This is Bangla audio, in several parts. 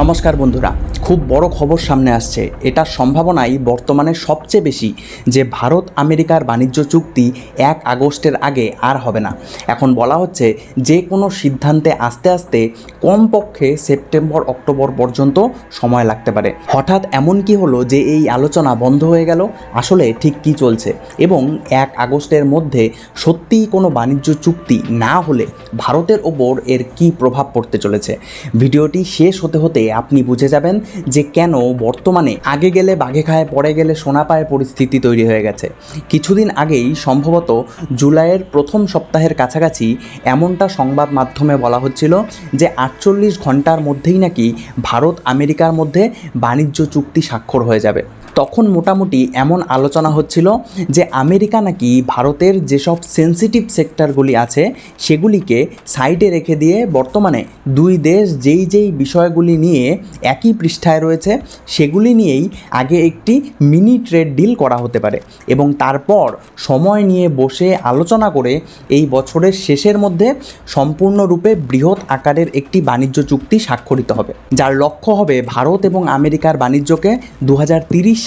নমস্কার বন্ধুরা খুব বড় খবর সামনে আসছে। এটার সম্ভাবনাই বর্তমানে সবচেয়ে বেশি যে ভারত আমেরিকার বাণিজ্য চুক্তি এক আগস্টের আগে আর হবে না। এখন বলা হচ্ছে যে কোনো সিদ্ধান্তে আস্তে আস্তে কমপক্ষে সেপ্টেম্বর, অক্টোবর পর্যন্ত সময় লাগতে পারে। হঠাৎ এমন কি হলো যে এই আলোচনা বন্ধ হয়ে গেল? আসলে ঠিক কি চলছে? এবং এক আগস্টের মধ্যে সত্যিই কোনো বাণিজ্য চুক্তি না হলে ভারতের ওপর এর কি প্রভাব পড়তে চলেছে? ভিডিওটি শেষ হতে হতে আপনি বুঝে যাবেন যে কেন বর্তমানে আগে গেলে বাঘে খায়, পরে গেলে সোনা পায় পরিস্থিতি তৈরি হয়ে গেছে। কিছুদিন আগেই সম্ভবত জুলাইয়ের প্রথম সপ্তাহের কাছাকাছি এমনটা সংবাদ মাধ্যমে বলা হচ্ছিল যে আটচল্লিশ ঘণ্টার মধ্যেই নাকি ভারত আমেরিকার মধ্যে বাণিজ্য চুক্তি স্বাক্ষর হয়ে যাবে। তখন মোটামুটি এমন আলোচনা হচ্ছিল যে আমেরিকা নাকি ভারতের যেসব সেন্সিটিভ সেক্টরগুলি আছে, সেগুলিকে সাইডে রেখে দিয়ে বর্তমানে দুই দেশ যেই যেই বিষয়গুলি নিয়ে একই পৃষ্ঠায় রয়েছে, সেগুলি নিয়েই আগে একটি মিনি ট্রেড ডিল করা হতে পারে এবং তারপর সময় নিয়ে বসে আলোচনা করে এই বছরের শেষের মধ্যে সম্পূর্ণরূপে বৃহৎ আকারের একটি বাণিজ্য চুক্তি স্বাক্ষরিত হবে, যার লক্ষ্য হবে ভারত এবং আমেরিকার বাণিজ্যকে দু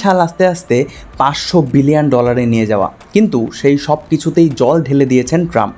সাল আস্তে আস্তে পাঁচশো বিলিয়ন ডলারে নিয়ে যাওয়া। কিন্তু সেই সব কিছুতেই জল ঢেলে দিয়েছেন ট্রাম্প।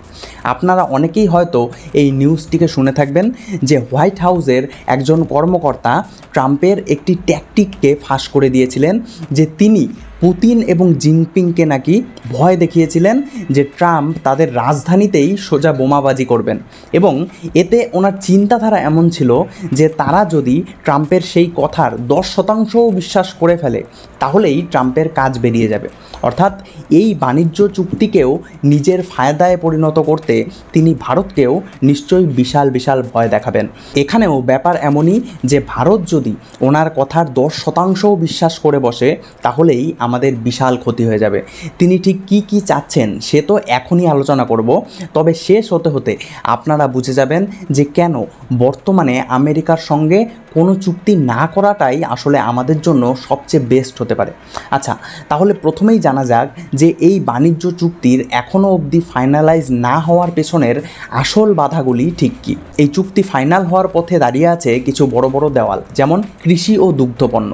আপনারা অনেকেই হয়তো এই নিউজটিকে শুনে থাকবেন যে হোয়াইট হাউসের একজন কর্মকর্তা ট্রাম্পের একটি ট্যাকটিককে ফাঁস করে দিয়েছিলেন, যে তিনি পুতিন এবং জিনপিংকে নাকি ভয় দেখিয়েছিলেন যে ট্রাম্প তাদের রাজধানীতেই সোজা বোমাবাজি করবেন। এবং এতে ওনার চিন্তাধারা এমন ছিল যে তারা যদি ট্রাম্পের সেই কথার দশ শতাংশও বিশ্বাস করে ফেলে, তাহলেই ট্রাম্পের কাজ বেরিয়ে যাবে। অর্থাৎ এই বাণিজ্য চুক্তিকেও নিজের ফায়দায় পরিণত করতে তিনি ভারতকেও নিশ্চয়ই বিশাল বিশাল ভয় দেখাবেন। এখানেও ব্যাপার এমনই যে ভারত যদি ওনার কথার দশ শতাংশও বিশ্বাস করে বসে, তাহলেই আমাদের বিশাল ক্ষতি হয়ে যাবে। তিনি ঠিক কি কি চাচ্ছেন সে তো এখনই আলোচনা করব। তবে শেষ হতে হতে আপনারা বুঝে যাবেন যে কেন বর্তমানে আমেরিকার সঙ্গে কোনো চুক্তি না করাটাই আসলে আমাদের জন্য সবচেয়ে বেস্ট হতে পারে। আচ্ছা তাহলে প্রথমেই জানা যাক যে এই বাণিজ্য চুক্তির এখনও অবধি ফাইনালাইজ না হওয়ার পেছনের আসল বাধাগুলি ঠিক কী? এই চুক্তি ফাইনাল হওয়ার পথে দাঁড়িয়ে আছে কিছু বড় বড় দেওয়াল, যেমন কৃষি ও দুগ্ধপণ্য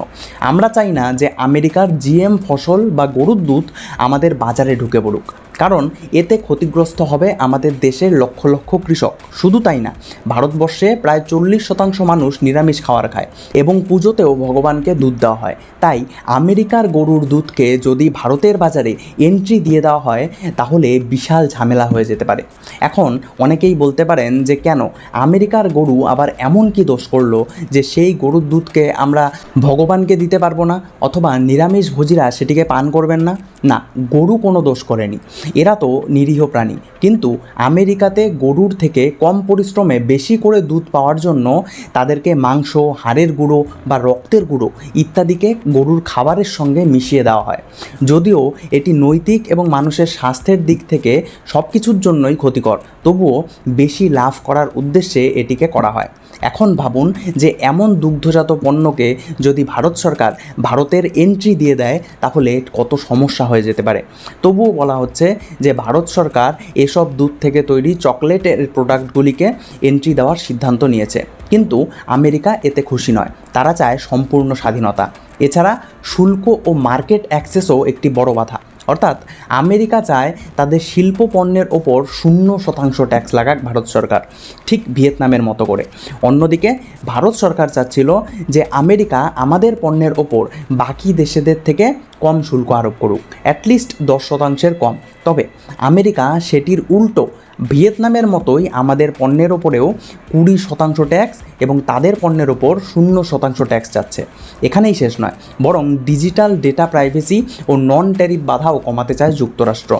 আমরা চাই না যে আমেরিকার জিএম ফসল বা গরুর দুধ আমাদের বাজারে ঢুকে পড়ুক। কারণ এতে ক্ষতিগ্রস্ত হবে আমাদের দেশের লক্ষ লক্ষ কৃষক। শুধু তাই না, ভারতবর্ষে প্রায় চল্লিশ শতাংশ মানুষ নিরামিষ খাওয়ার খায় এবং পুজোতেও ভগবানকে দুধ দেওয়া হয়। তাই আমেরিকার গরুর দুধকে যদি ভারতের বাজারে এন্ট্রি দিয়ে দেওয়া হয়, তাহলে বিশাল ঝামেলা হয়ে যেতে পারে। এখন অনেকেই বলতে পারেন যে, কেন? আমেরিকার গরু আবার এমন কি দোষ করল যে, সেই গরুর দুধকে আমরা ভগবানকে দিতে পারব না? অথবা নিরামিষ ভোজীরা সেটিকে পান করবেন না? না, গরু কোনো দোষ করেনি। এরা তো নিরীহ প্রাণী। কিন্তু আমেরিকাতে গরুর থেকে কম পরিশ্রমে বেশি করে দুধ পাওয়ার জন্য তাদেরকে মাংস, হাড়ের গুঁড়ো বা রক্তের গুঁড়ো ইত্যাদিকে গরুর খাবারের সঙ্গে মিশিয়ে দেওয়া হয়। যদিও এটি নৈতিক এবং মানুষের স্বাস্থ্যের দিক থেকে সব কিছুর জন্যই ক্ষতিকর। তবুও বেশি লাভ করার উদ্দেশ্যে এটিকে করা হয়। এখন ভাবুন যে এমন দুগ্ধজাত পণ্যকে যদি ভারত সরকার ভারতের এন্ট্রি দিয়ে দেয়, তাহলে কত সমস্যা হয়ে যেতে পারে। তবুও বলা হচ্ছে যে ভারত সরকার এসব দুধ থেকে তৈরি চকলেটের প্রোডাক্টগুলিকে এন্ট্রি দেওয়ার সিদ্ধান্ত নিয়েছে। কিন্তু আমেরিকা এতে খুশি নয়। তারা চায় সম্পূর্ণ স্বাধীনতা। এছাড়া শুল্ক ও মার্কেট অ্যাক্সেসও একটি বড় বাধা। অর্থাৎ আমেরিকা চায় তাদের শিল্প পণ্যের ওপর শূন্য শতাংশ ট্যাক্স লাগাক ভারত সরকার, ঠিক ভিয়েতনামের মতো করে। অন্যদিকে, ভারত সরকার চাচ্ছিল যে আমেরিকা আমাদের পণ্যের ওপর বাকি দেশেদের থেকে কম শুল্ক আরোপ করুক অ্যাটলিস্ট দশ শতাংশের কম। তবে আমেরিকা সেটির উল্টো, ভিয়েতনামের মতোই আমাদের পণ্যের ওপরেও কুড়ি শতাংশ ট্যাক্স এবং তাদের পণ্যের ওপর শূন্য শতাংশ ট্যাক্স যাচ্ছে। এখানেই শেষ নয়, বরং ডিজিটাল ডেটা প্রাইভেসি ও নন ট্যারিফ বাধাও কমাতে চায় যুক্তরাষ্ট্র।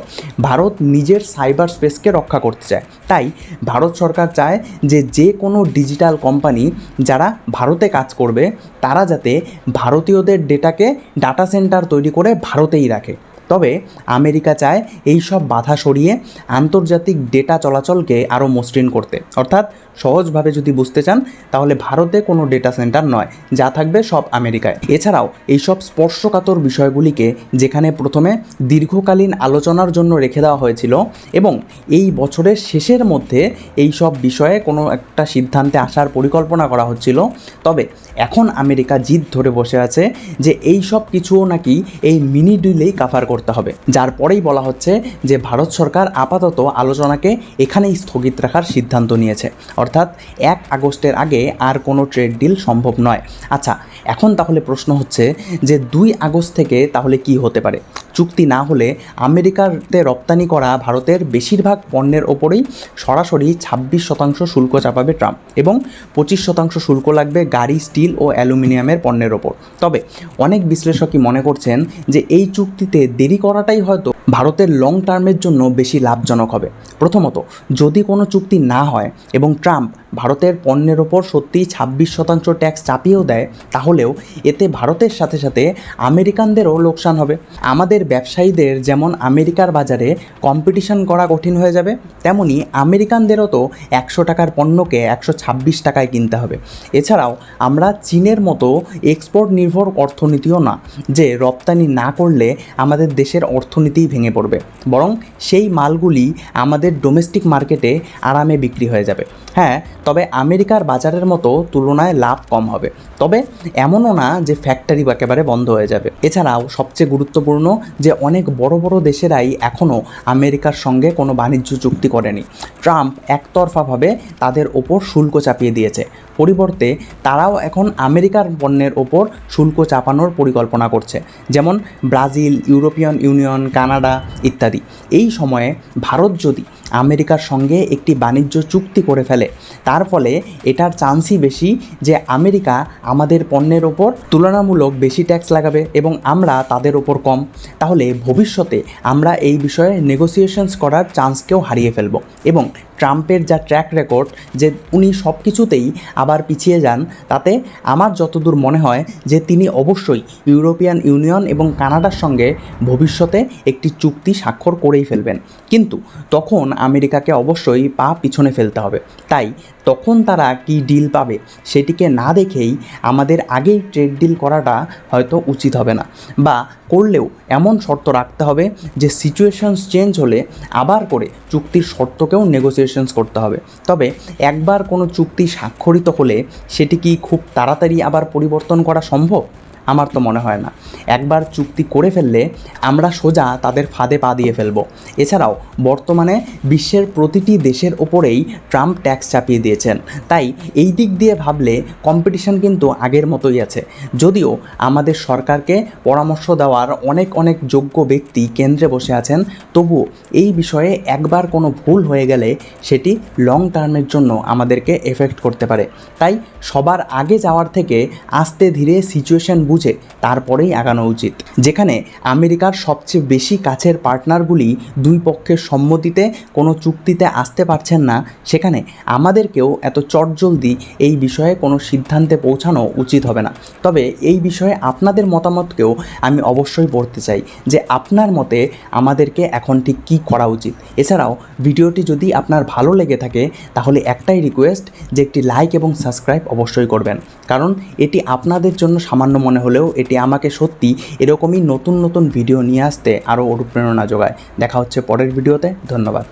ভারত নিজের সাইবার স্পেসকে রক্ষা করতে চায়। তাই ভারত সরকার চায় যে যে কোনো ডিজিটাল কোম্পানি যারা ভারতে কাজ করবে, তারা যাতে ভারতীয়দের ডেটাকে ডাটা সেন্টার তৈরি করে ভারতেই রাখে। তবে আমেরিকা চায় এই সব বাধা সরিয়ে আন্তর্জাতিক ডেটা চলাচলকে আরও মসৃণ করতে। অর্থাৎ সহজভাবে যদি বুঝতে চান, তাহলে ভারতে কোনো ডেটা সেন্টার নয়, যা থাকবে সব আমেরিকায়। এছাড়াও এইসব স্পর্শকাতর বিষয়গুলিকে যেখানে প্রথমে দীর্ঘকালীন আলোচনার জন্য রেখে দেওয়া হয়েছিল এবং এই বছরের শেষের মধ্যে এই সব বিষয়ে কোনো একটা সিদ্ধান্তে আসার পরিকল্পনা করা হচ্ছিল, তবে এখন আমেরিকা জিদ ধরে বসে আছে যে এই সব কিছুও নাকি এই মিনি ডিলেই কাভার করতে হবে। যার পরেই বলা হচ্ছে যে ভারত সরকার আপাতত আলোচনাকে এখানেই স্থগিত রাখার সিদ্ধান্ত নিয়েছে। অর্থাৎ এক আগস্টের আগে আর কোনো ট্রেড ডিল সম্ভব নয়। আচ্ছা এখন তাহলে প্রশ্ন হচ্ছে যে দুই আগস্ট থেকে তাহলে কি হতে পারে? চুক্তি না হলে আমেরিকাতে রপ্তানি করা ভারতের বেশিরভাগ পণ্যের ওপরেই সরাসরি ছাব্বিশ শতাংশ শুল্ক চাপাবে ট্রাম্প এবং পঁচিশ শতাংশ শুল্ক লাগবে গাড়ি, স্টিল ও অ্যালুমিনিয়ামের পণ্যের ওপর। তবে অনেক বিশ্লেষকই মনে করছেন যে এই চুক্তিতে দেরি করাটাই হয়তো ভারতের লং টার্মের জন্য বেশি লাভজনক হবে। প্রথমত, যদি কোনো চুক্তি না হয় এবং ট্রাম্প ভারতের পণ্যের ওপর সত্যিই ছাব্বিশ শতাংশ ট্যাক্স চাপিয়েও দেয়, তাহলেও এতে ভারতের সাথে সাথে আমেরিকানদেরও লোকসান হবে। আমাদের ব্যবসায়ীদের যেমন আমেরিকার বাজারে কম্পিটিশন করা কঠিন হয়ে যাবে, তেমনি আমেরিকানদেরও তো একশো টাকার পণ্যকে একশো ছাব্বিশ টাকায় কিনতে হবে। এছাড়াও আমরা চীনের মতো এক্সপোর্ট নির্ভর অর্থনীতিও না, যে রপ্তানি না করলে আমাদের দেশের অর্থনীতিই ভেঙে পড়বে। বরং সেই মালগুলি আমাদের ডোমেস্টিক মার্কেটে আরামে বিক্রি হয়ে যাবে। হ্যাঁ তবে আমেরিকার বাজারের মতো তুলনায় লাভ কম হবে। তবে এমনও না যে ফ্যাক্টরি একেবারে বন্ধ হয়ে যাবে। এছাড়াও সবচেয়ে গুরুত্বপূর্ণ যে অনেক বড় বড় দেশেরাই এখনও আমেরিকার সঙ্গে কোনো বাণিজ্য চুক্তি করেনি। ট্রাম্প একতরফাভাবে তাদের ওপর শুল্ক চাপিয়ে দিয়েছে। পরিবর্তে তারাও এখন আমেরিকার পণ্যের ওপর শুল্ক চাপানোর পরিকল্পনা করছে, যেমন ব্রাজিল, ইউরোপিয়ান ইউনিয়ন, কানাডা ইত্যাদি। এই সময়ে ভারত যদি আমেরিকার সঙ্গে একটি বাণিজ্য চুক্তি করে ফেলে, তার ফলে এটার চান্সই বেশি যে আমেরিকা আমাদের পণ্যের ওপর তুলনামূলক বেশি ট্যাক্স লাগাবে এবং আমরা তাদের ওপর কম। তাহলে ভবিষ্যতে আমরা এই বিষয়ে নেগোসিয়েশনস করার চান্সকেও হারিয়ে ফেলব এবং ট্রাম্পের যা ট্র্যাক রেকর্ড যে উনি সব কিছুতেই আবার পিছিয়ে যান, তাতে আমার যতদূর মনে হয় যে তিনি অবশ্যই ইউরোপিয়ান ইউনিয়ন এবং কানাডার সঙ্গে ভবিষ্যতে একটি চুক্তি স্বাক্ষর করেই ফেলবেন। কিন্তু তখন আমেরিকাকে অবশ্যই পা পিছনে ফেলতে হবে। তাই তখন তারা কি ডিল পাবে সেটিকে না দেখেই আমাদের আগেই ট্রেড ডিল করাটা হয়তো উচিত হবে না। বা করলেও এমন শর্ত রাখতে হবে যে সিচুয়েশনস চেঞ্জ হলে আবার করে চুক্তির শর্তকেও নেগোসিয়েশনস করতে হবে। তবে একবার কোনো চুক্তি স্বাক্ষরিত হলে সেটি কি খুব তাড়াতাড়ি আবার পরিবর্তন করা সম্ভব? আমার তো মনে হয় না। একবার চুক্তি করে ফেললে আমরা সোজা তাদের ফাঁদে পা দিয়ে ফেলব। এছাড়াও, বর্তমানে বিশ্বের প্রতিটি দেশের ওপরেই ট্রাম্প ট্যাক্স চাপিয়ে দিয়েছেন। তাই এই দিক দিয়ে ভাবলে কম্পিটিশন কিন্তু আগের মতোই আছে। যদিও আমাদের সরকারকে পরামর্শ দেওয়ার অনেক অনেক যোগ্য ব্যক্তি কেন্দ্রে বসে আছেন, তবুও এই বিষয়ে একবার কোনো ভুল হয়ে গেলে সেটি লং টার্মের জন্য আমাদেরকে এফেক্ট করতে পারে। তাই সবার আগে যাওয়ার থেকে আস্তে ধীরে সিচুয়েশন বুঝে তারপরেই আগানো উচিত। যেখানে আমেরিকার সবচেয়ে বেশি কাছের পার্টনারগুলি দুই পক্ষের সম্মতিতে কোনো চুক্তিতে আসতে পারছেন না, সেখানে আমাদেরকেও এত চটজলদি এই বিষয়ে কোনো সিদ্ধান্তে পৌঁছানো উচিত হবে না। তবে এই বিষয়ে আপনাদের মতামতকেও আমি অবশ্যই পড়তে চাই যে আপনার মতে আমাদেরকে এখন ঠিক কী করা উচিত। এছাড়াও ভিডিওটি যদি আপনার ভালো লেগে থাকে, তাহলে একটাই রিকোয়েস্ট যে একটি লাইক এবং সাবস্ক্রাইব অবশ্যই করবেন। কারণ এটি আপনাদের জন্য সামান্য মনে হলেও এটি আমাকে সত্যি এরকমই নতুন নতুন ভিডিও নিয়ে আসতে আরও অনুপ্রেরণা যোগায়। দেখা হচ্ছে পরের ভিডিওতে। ধন্যবাদ।